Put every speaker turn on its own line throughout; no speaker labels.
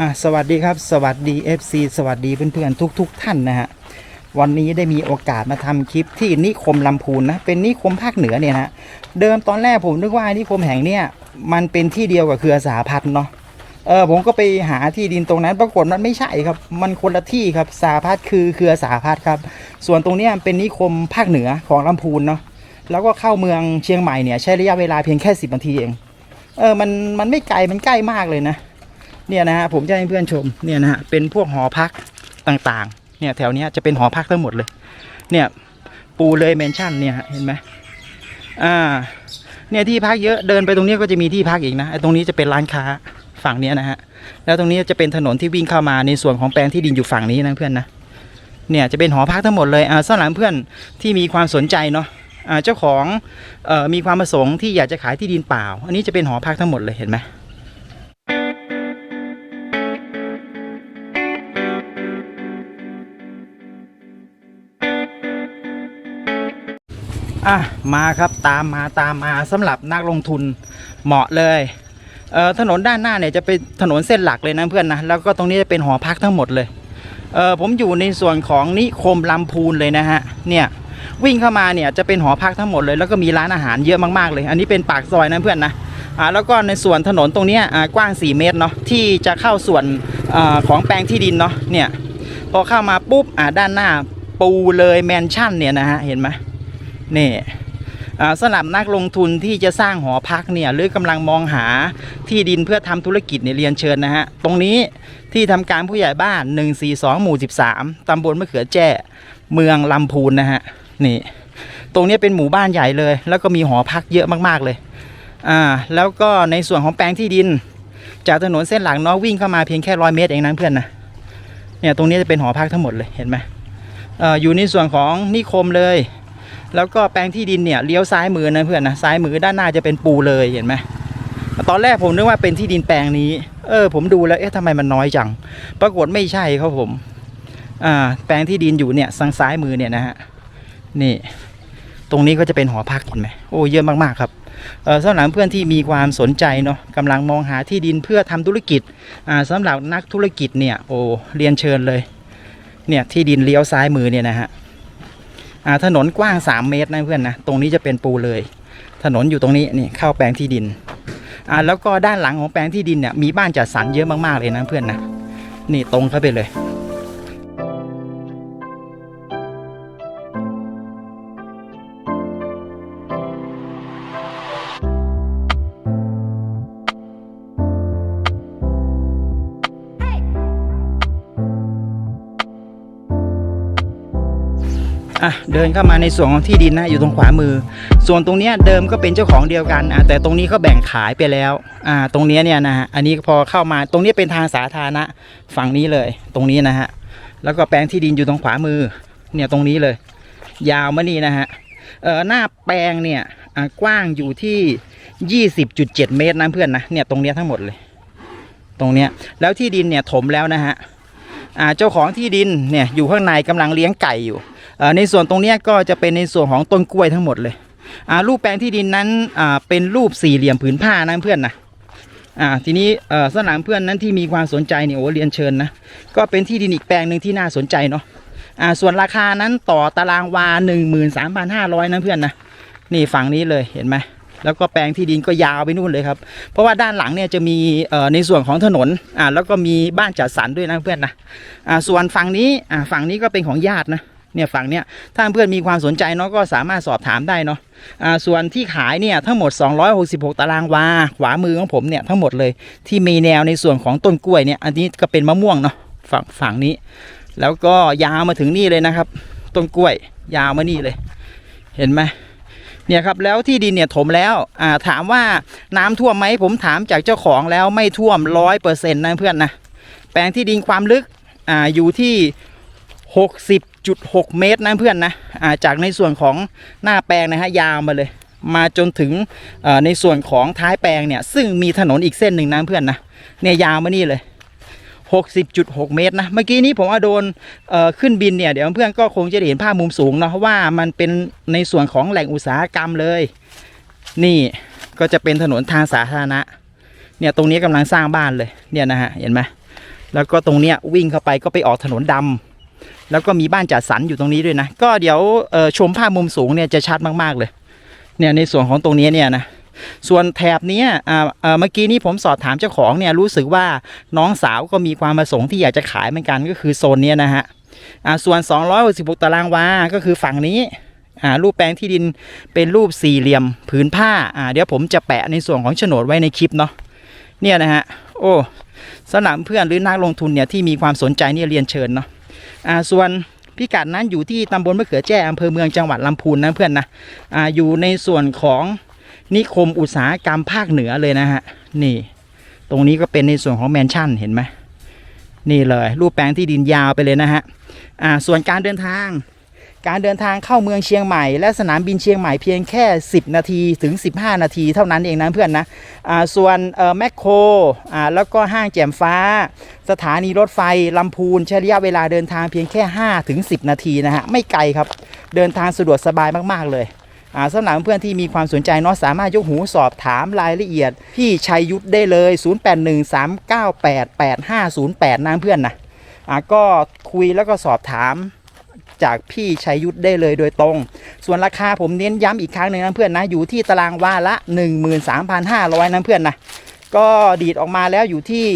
อะสวัสดีครับสวัสดี FC สวัสดีเพื่อนๆทุกๆท่านนะฮะวันนี้ได้มีโอกาสมาทำคลิปที่นิคมลำพูนนะเป็นนิคมภาคเหนือเนี่ยนะเดิมตอนแรกผมนึกว่านิคมแห่งเนี้ยมันเป็นที่เดียวกับเครือสาพัฒน์เนาะเออผมก็ไปหาที่ดินตรงนั้นปรากฏมันไม่ใช่ครับ มันคนละที่ครับสาพัฒน์คือเครือสาพัฒน์ครับ ส่วนตรงเนี้ยเป็นนิคมภาคเหนือของลำพูนเนาะแล้วก็เข้าเมืองเชียงใหม่เนี่ยใช้ระยะเวลาเพียงแค่ 10นาทีเองเออมันมันไม่ไกลมันใกล้มากเลยนะ เนี่ยนะฮะผมจะให้เพื่อนชมเนี่ยนะฮะเป็นพวกหอพักต่างๆ เนี่ยแถวเนี้ยจะเป็นหอพักทั้งหมดเลย เนี่ยปูเลยเมนชั่นเนี่ยเห็นไหมอ่า เนี่ยที่พักเยอะเดินไปตรงเนี้ยก็จะมีที่พักอีกนะไอ้ตรงนี้จะเป็นร้านค้าฝั่งเนี้ยนะฮะแล้วตรงนี้จะเป็นถนนที่วิ่งเข้ามาในส่วนของแปลงที่ดินอยู่ฝั่งนี้นะเพื่อนนะเนี่ยจะเป็นหอพักทั้งหมดเลยอ่าสำหรับเพื่อนที่มีความสนใจเนาะอ่าเจ้าของเอ่อมีความประสงค์ที่อยากจะขายที่ดินเปล่า อันนี้จะเป็นหอพักทั้งหมดเลยเห็นไหม อะมาครับตามมาตามมาสำหรับนักลงทุนเหมาะเลยเอ่อถนนด้านหน้าเนี่ยจะเป็นถนนเส้นหลักเลยนะเพื่อนนะแล้วก็ตรงนี้จะเป็นหอพักทั้งหมดเลยเออผมอยู่ในส่วนของนิคมลำพูนเลยนะฮะเนี่ยวิ่งเข้ามาเนี่ยจะเป็นหอพักทั้งหมดเลย แล้วก็มีร้านอาหารเยอะมากๆเลย อันนี้เป็นปากซอยนะเพื่อนนะอ่าแล้วก็ในส่วนถนนตรงนี้อ่ากว้าง 4 เมตรเนาะที่จะเข้าส่วนอของแปลงที่ดินเนาะเนี่ยพอเข้ามาปุ๊บอ่าด้านหน้าปูเลยแมนชั่นเนี่ยนะฮะเห็นไหม นี่สำหรับนักลงทุนที่จะสร้างหอพักเนี่ยหรือกำลังมองหาที่ดินเพื่อทำธุรกิจเนี่ยเรียนเชิญนะฮะ ตรงนี้ที่ทำการผู้ใหญ่บ้าน 142 หมู่ 13ตำบลมะเขือแจ้เมืองลำพูนนะฮะนี่ ตรงนี้เป็นหมู่บ้านใหญ่เลย แล้วก็มีหอพักเยอะมากๆเลยอ่าแล้วก็ในส่วนของแปลงที่ดิน จากถนนเส้นหลักเนาะวิ่งเข้ามาเพียงแค่ร้อยเมตรเองนะเพื่อนนะเนี่ยตรงนี้จะเป็นหอพักทั้งหมดเลยเห็นไหมอออยู่ในส่วนของนิคมเลย แล้วก็แปลงที่ดินเนี่ยเลี้ยวซ้ายมือนะเพื่อนนะซ้ายมือด้านหน้าจะเป็นปูเลยเห็นไหมตอนแรกผมนึกว่าเป็นที่ดินแปลงนี้ เออ ผมดูแล้วเอ๊ะทำไมมันน้อยจัง ปรากฏไม่ใช่ครับผมอ่าแปลงที่ดินอยู่เนี่ยทางซ้ายมือเนี่ยนะฮะนี่ ตรงนี้ก็จะเป็นหอพักเห็นไหมโอ้เยอะมากๆครับเออสำหรับเพื่อนที่มีความสนใจเนาะกำลังมองหาที่ดินเพื่อทำธุรกิจอ่าสำหรับนักธุรกิจเนี่ยโอ้เรียนเชิญเลยเนี่ยที่ดินเลี้ยวซ้ายมือเนี่ยนะฮะ ถนนกว้าง 3 เมตรนะเพื่อนนะตรงนี้จะเป็นปูเลย ถนนอยู่ตรงนี้นี่เข้าแปลงที่ดินอ่าแล้วก็ด้านหลังของแปลงที่ดินเนี่ยมีบ้านจัดสรรเยอะมากๆเลยนะเพื่อนนะนี่ตรงเข้าไปเลย อะเดินเข้ามาในส่วนของที่ดินนะอยู่ตรงขวามือ ส่วนตรงเนี้ยเดิมก็เป็นเจ้าของเดียวกันอะแต่ตรงนี้เขาแบ่งขายไปแล้วอ่าตรงเนี้ยเนี่ยนะฮะอันนี้พอเข้ามาตรงนี้เป็นทางสาธารณะฝั่งนี้เลย ตรงนี้นะฮะแล้วก็แปลงที่ดินอยู่ตรงขวามือเนี่ยตรงนี้เลย ยาวมานี่นะฮะเออหน้าแปลงเนี่ยกว้างอยู่ที่ 20.7 เมตรนะเพื่อนนะเนี่ยตรงเนี้ยทั้งหมดเลย ตรงเนี้ยแล้วที่ดินเนี่ยถมแล้วนะฮะอ่าเจ้าของที่ดินเนี่ยอยู่ข้างในกำลังเลี้ยงไก่อยู่ ในส่วนตรงนี้ก็จะเป็นในส่วนของต้นกล้วยทั้งหมดเลยรูปแปลงที่ดินนั้นเป็นรูปสี่เหลี่ยมผืนผ้านะเพื่อนนะอ่าทีนี้สนามเพื่อนนั้นที่มีความสนใจเนี่ยโอ้เรียนเชิญนะก็เป็นที่ดินอีกแปลงหนึ่งที่น่าสนใจเนาะอ่าส่วนราคานั้นต่อตารางวา 13,500นะเพื่อนนะนี่ฝั่งนี้เลยเห็นไหมแล้วก็แปลงที่ดินก็ยาวไปนู่นเลยครับ เพราะว่าด้านหลังเนี่ยจะมีในส่วนของถนนอ่าแล้วก็มีบ้านจัดสรรด้วยนะเพื่อนนะอ่าส่วนฝั่งนี้อ่าฝั่งนี้ก็เป็นของญาตินะ เนี่ยฝั่งเนี้ยถ้าเพื่อนมีความสนใจเนาะก็สามารถสอบถามได้เนาะอ่าส่วนที่ขายเนี่ยทั้งหมด 266 ตารางวาขวามือของผมเนี่ยทั้งหมดเลยที่มีแนวในส่วนของต้นกล้วยเนี่ยอันนี้ก็เป็นมะม่วงเนาะฝั่งฝั่งนี้ แล้วก็ยาวมาถึงนี่เลยนะครับ ต้นกล้วยยาวมานี่เลย เห็นไหมเนี่ยครับแล้วที่ดินเนี่ยถมแล้วอ่าถามว่าน้ำท่วมไหมผมถามจากเจ้าของแล้วไม่ท่วมร้อยเปอร์เซ็นต์นะเพื่อนนะแปลงที่ดินความลึกอ่าอยู่ที่ 60.6 เมตรนะเพื่อนนะาจากในส่วนของหน้าแปลงนะฮะยาวมาเลย มาจนถึงในส่วนของท้ายแปลงเนี่ยซึ่งมีถนนอีกเส้นหนึ่งนะเพื่อนนะเนี่ยยาวมานี่เลย 60.6 เมตรนะเมื่อกี้นี้ผมเอาโดนขึ้นบินเนี่ยเดี๋ยวเพื่อนก็คงจะได้เห็นภาพมุมสูงเนาะเพราะว่ามันเป็นในส่วนของแหล่งอุตสาหกรรมเลย นี่ก็จะเป็นถนนทางสาธารณะเนี่ยตรงนี้กำลังสร้างบ้านเลยเนี่ยนะฮะเห็นไหมแล้วก็ตรงเนี้ยวิ่งเข้าไปก็ไปออกถนนดำ แล้วก็มีบ้านจัดสรรอยู่ตรงนี้ด้วยนะ ก็เดี๋ยวชมภาพมุมสูงเนี่ยจะชัดมากๆเลย เนี่ยในส่วนของตรงนี้เนี่ยนะส่วนแถบนี้เมื่อกี้นี้ผมสอบถามเจ้าของเนี่ยรู้สึกว่าน้องสาวก็มีความประสงค์ที่อยากจะขายเหมือนกันก็คือโซนนี้นะฮะอ่าส่วน 266 ตารางวา ก็คือฝั่งนี้รูปแปลงที่ดินเป็นรูปสี่เหลี่ยมผืนผ้าอ่าเดี๋ยวผมจะแปะในส่วนของโฉนดไว้ในคลิปเนาะเนี่ยนะฮะโอ้สำหรับเพื่อนหรือนักลงทุนเนี่ยที่มีความสนใจเนี่ยเรียนเชิญเนาะ อ่าส่วนพิกัดนั้นอยู่ที่ตำบลมะเขือแจ้อำเภอเมืองจังหวัดลำพูนนะเพื่อนนะอ่าอยู่ในส่วนของนิคมอุตสาหกรรมภาคเหนือเลยนะฮะนี่ ตรงนี้ก็เป็นในส่วนของแมนชั่นเห็นไหมนี่เลย รูปแปลงที่ดินยาวไปเลยนะฮะอ่าส่วนการเดินทาง การเดินทางเข้าเมืองเชียงใหม่ และสนามบินเชียงใหม่เพียงแค่ 10 นาทีถึง 15 นาทีเท่านั้นเองนะเพื่อนนะส่วนแมคโครแล้วก็ห้างแจ่มฟ้า สถานีรถไฟลำพูนใช้ระยะเวลาเดินทางเพียงแค่ 5 ถึง 10 นาทีนะฮะไม่ไกลครับ เดินทางสะดวกสบายมากๆเลยสำหรับเพื่อนที่มีความสนใจเนาะสามารถยกหูสอบถามรายละเอียด พี่ชัยยุทธได้เลย 0813988508นะเพื่อนนะก็คุยแล้วก็สอบถาม จากพี่ชัยยุทธได้เลยโดยตรง ส่วนราคาผมเน้นย้ำอีกครั้งหนึ่งนะเพื่อนนะอยู่ที่ตารางวาละ 13,500นะเพื่อนนะก็ดีดออกมาแล้วอยู่ที่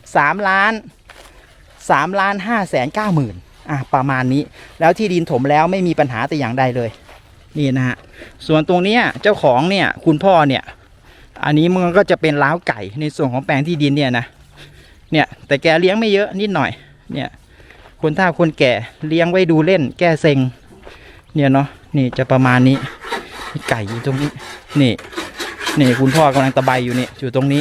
1 3 ล้าน3ล้าน5แสน9หมื่นอะประมาณนี้ แล้วที่ดินถมแล้วไม่มีปัญหาแต่อย่างใดเลย นี่นะฮะส่วนตรงเนี้ยเจ้าของเนี่ยคุณพ่อเนี่ย อันนี้มันก็จะเป็นล้าวไก่ในส่วนของแปลงที่ดินเนี่ยนะเนี่ยแต่แกเลี้ยงไม่เยอะนิดหน่อยเนี่ย คนเฒ่าคนแก่เลี้ยงไว้ดูเล่น แก้เซ็ง เนี่ยเนาะนี่จะประมาณนี้ไก่อยู่ตรงนี้นี่นี่คุณพ่อกำลังตะไบอยู่นี่อยู่ตรงนี้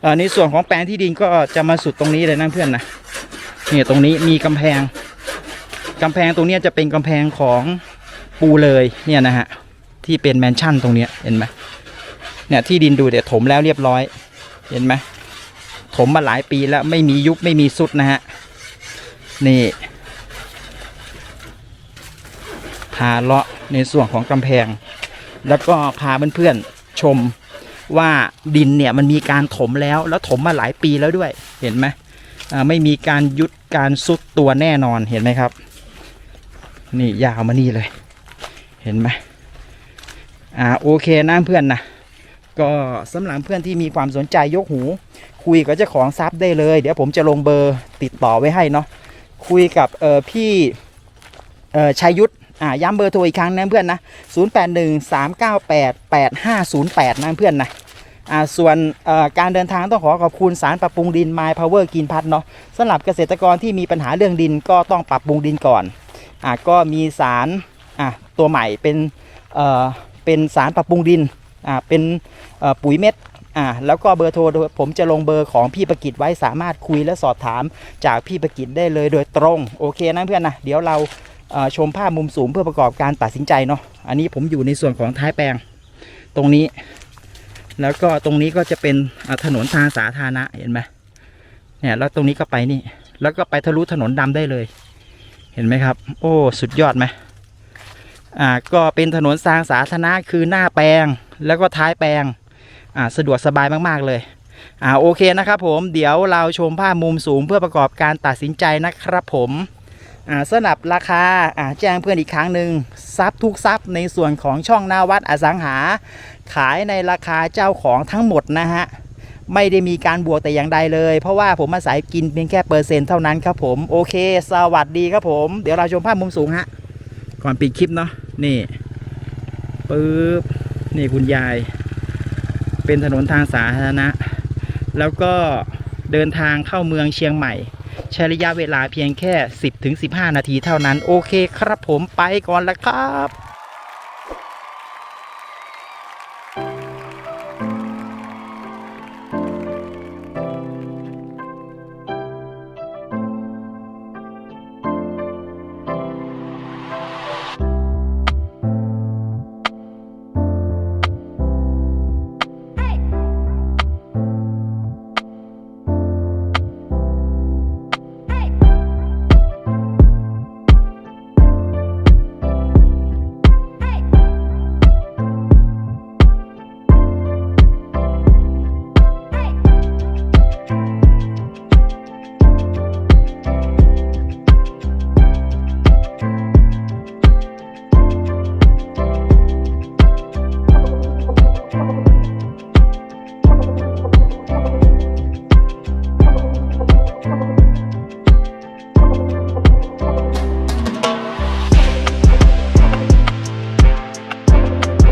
เออในส่วนของแปลงที่ดินก็จะมาสุดตรงนี้เลยนะเพื่อนนะเนี่ยตรงนี้มีกำแพงกำแพงตรงนี้จะเป็นกำแพงของปูเลยเนี่ยนะฮะที่เป็นแมนชั่นตรงเนี้ยเห็นไหมเนี่ยที่ดินดูเดี๋ยวถมแล้วเรียบร้อย เห็นไหมถมมาหลายปีแล้วไม่มียุบไม่มีสุดนะฮะ นี่พาเลาะในส่วนของกำแพง แล้วก็พาเพื่อนๆชมว่าดินเนี่ยมันมีการถมแล้วแล้วถมมาหลายปีแล้วด้วยเห็นไหมไม่มีการยุดการสุดตัวแน่นอนเห็นไหมครับ นี่ยาวมานี่เลย เห็นไหมอ่าโอเคนะเพื่อนนะก็สำหรับเพื่อนที่มีความสนใจยกหู คุยกับเจ้าของทรัพย์ได้เลย เดี๋ยวผมจะลงเบอร์ติดต่อไว้ให้เนาะ คุยกับเออพี่เออชัยยุทธอ่าย้ำเบอร์โทรอีกครั้งนะเพื่อนนะ 0813988508 นะเพื่อนนะอ่าส่วนการเดินทางต้องขอขอบคุณสารปรับปรุงดิน My Power กินพัดเนาะสำหรับเกษตรกรที่มีปัญหาเรื่องดินก็ต้องปรับปรุงดินก่อนอะก็มีสารอะตัวใหม่เป็นเอ่อเป็นสารปรับปรุงดินอะเป็นปุ๋ยเม็ด อะแล้วก็เบอร์โทรผมจะลงเบอร์ของพี่ประกิตไว้สามารถคุยและสอบถามจากพี่ประกิตได้เลยโดยตรง โอเคนะเพื่อนนะเดี๋ยวเราชมภาพมุมสูงเพื่อประกอบการตัดสินใจเนาะอันนี้ผมอยู่ในส่วนของท้ายแปลงตรงนี้ แล้วก็ตรงนี้ก็จะเป็นถนนทางสาธารณะเห็นไหมเนี่ยแล้วตรงนี้ก็ไปนี่ แล้วก็ไปทะลุถนนดำได้เลย เห็นไหมครับ โอ้สุดยอดไหมอ่าก็เป็นถนนทางสาธารณะคือหน้าแปลงแล้วก็ท้ายแปลง อ่าสะดวกสบายมากๆเลยอ่าโอเคนะครับผมเดี๋ยวเราชมภาพมุมสูงเพื่อประกอบการตัดสินใจนะครับผมอ่าสำหรับราคาอ่าแจ้งเพื่อนอีกครั้งหนึ่งซับทุกซับในส่วนของช่องนาวัดอสังหา ขายในราคาเจ้าของทั้งหมดนะฮะไม่ได้มีการบวกแต่อย่างใดเลย เพราะว่าผมอาศัยกินเพียงแค่เปอร์เซ็นต์เท่านั้นครับผมโอเค สวัสดีครับผม เดี๋ยวเราชมภาพมุมสูงฮะก่อนปิดคลิปเนาะนี่ปึ๊บนี่คุณยาย เป็นถนนทางสาธารณะ แล้วก็เดินทางเข้าเมืองเชียงใหม่ ใช้ระยะเวลาเพียงแค่ 10-15 นาทีเท่านั้น โอเคครับผมไปก่อนแล้วครับ